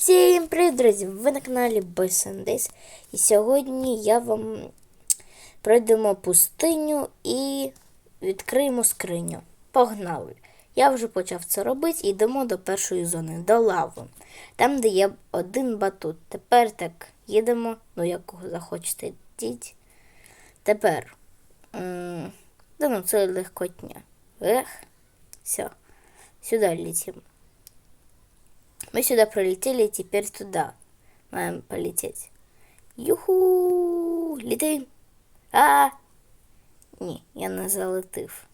Всім привіт, друзі! Ви на каналі Days. І сьогодні я вам пройдемо пустиню і відкриємо скриню. Погнали! Я вже почав це робити йдемо до першої зони, до лави. Там, де є один батут. Тепер так їдемо, ну якого захочете йдіть. Тепер. Да ну це легкотня. Ех. Все. Сюди летим. Мы сюда пролетели, теперь туда. Маем полететь. Юху! Летим! А! Ні, я не залетив.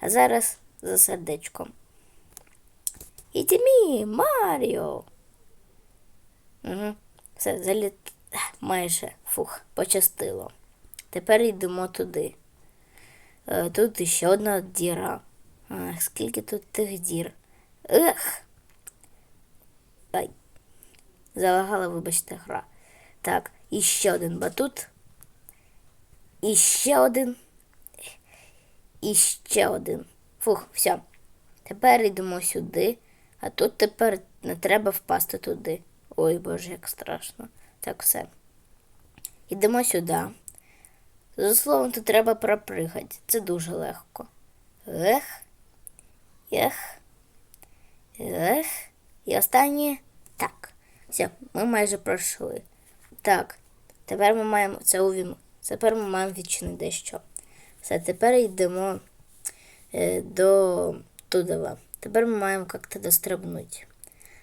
А зараз за сердечком. Іті мі, Маріо. Угу. Все, заліт. Майже фух, почастило. Тепер йдемо туди. Е, Тут ще одна діра. Ах, скільки тут тих дір. Ех! Ай. Залагала, вибачте, гра. Так, і ще один батут. І ще один. І ще один. Фух, все. Тепер йдемо сюди, а тут тепер не треба впасти туди. Ой, боже, як страшно. Так, все. Йдемо сюди. За словом, тут треба пропригати. Це дуже легко. Ех. Ех. Ех. І останнє. Так. Все, ми майже пройшли. Так. Тепер ми маємо це увім. Тепер ми маємо відчинити дещо. Все, тепер йдемо е, до тудова. Тепер ми маємо як-то дострибнути.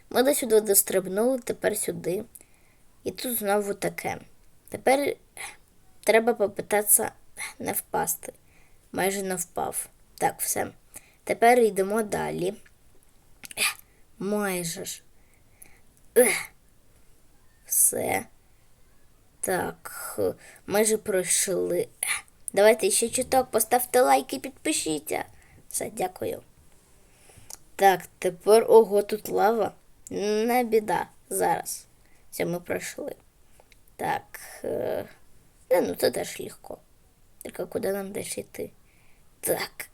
Ми до сюди дострибнули, тепер сюди. І тут знову таке. Тепер треба попитатися не впасти. Майже не впав. Так, все. Тепер йдемо далі. Майже ж. Ех. Все. Так, майже пройшли. Давайте ще чуток, поставте лайк і підпишіться. Все, дякую. Так, тепер ого, тут лава. Не біда. Зараз. Все, ми пройшли. Так. Е... Да, ну це теж легко. Тільки куди нам далі йти? Так.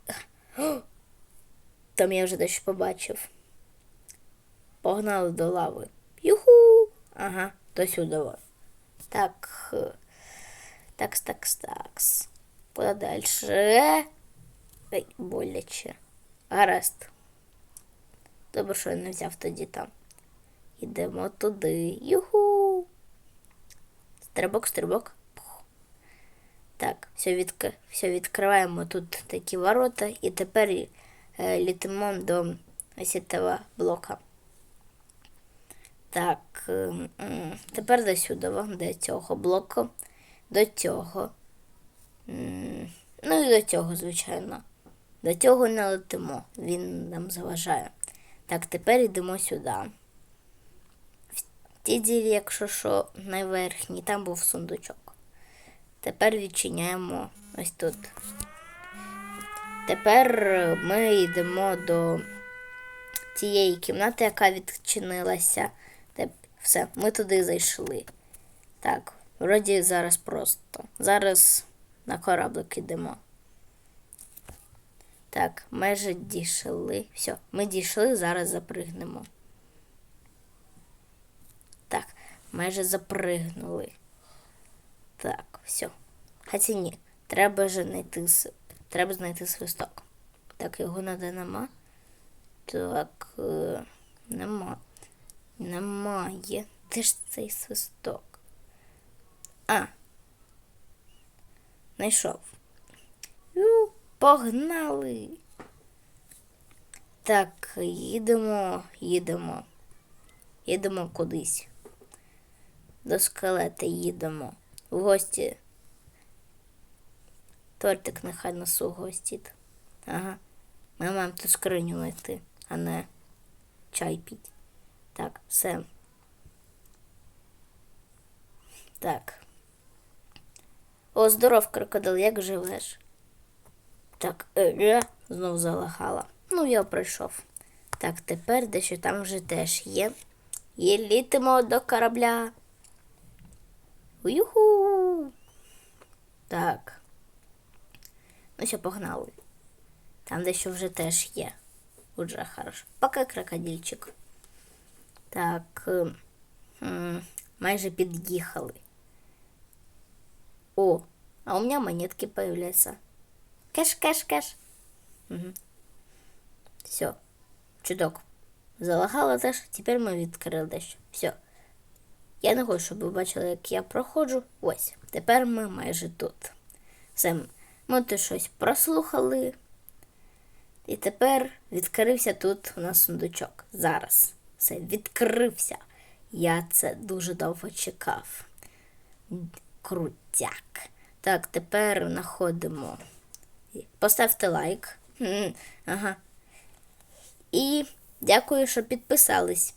Там я вже дещо побачив. Погнали до лави. Юху! Ага, до сюди. Так. е, Такс, такс, такс. Далі? Ай, боляче. Гаразд. Добре, що я не взяв тоді там. Ідемо туди. Юху. Стрибок, стрибок. Так, все, відк... все відкриваємо тут такі ворота і тепер е, літимо до ось цього блока. Так, ем, тепер до сюди, до цього блоку, до цього. Ну і до цього, звичайно. До цього не летимо, він нам заважає. Так, тепер йдемо сюди. В ті дірі, якщо що, найверхній, там був сундучок. Тепер відчиняємо ось тут. Тепер ми йдемо до тієї кімнати, яка відчинилася. Все, ми туди зайшли. Так, вроді зараз просто. Зараз на кораблик йдемо. Так, майже дійшли. Все, ми дійшли, зараз запригнемо. Так, майже запригнули. Так, все. Хоча ні, треба ж знайти, треба знайти свисток. Так, його надо нема. Так, е, нема. Немає. Де ж цей свисток? А. Знайшов. Ю, погнали. Так, їдемо, їдемо. Їдемо кудись. До скелета їдемо. В гості. Тортик нехай нас угостить. Ага. Ми маємо ту скриню знайти, а не чай піть. Так, все. Так. О, здоров, крокодил, як живеш? Так, е, знов залагала. Ну, я пройшов. Так, тепер дещо там вже теж є. І літимо до корабля. Уюху. Так. Ну що, погнали. Там дещо вже теж є. Уже хорошо. Пока крокодильчик. Так. е, М, майже під'їхали. О, а у меня монетки появляются. Кэш, кэш, кэш. Угу. Все. Чудок. Залагало теж, тепер ми відкрили дещо. Все. Я не хочу, щоб ви бачили, як я проходжу. Ось. Тепер ми майже тут. Все. Ми тут щось прослухали. І тепер відкрився тут у нас сундучок. Зараз. Все, відкрився. Я це дуже довго чекав. Крутяк. Так, тепер знаходимо. Поставте лайк. Ага. І дякую, що підписались.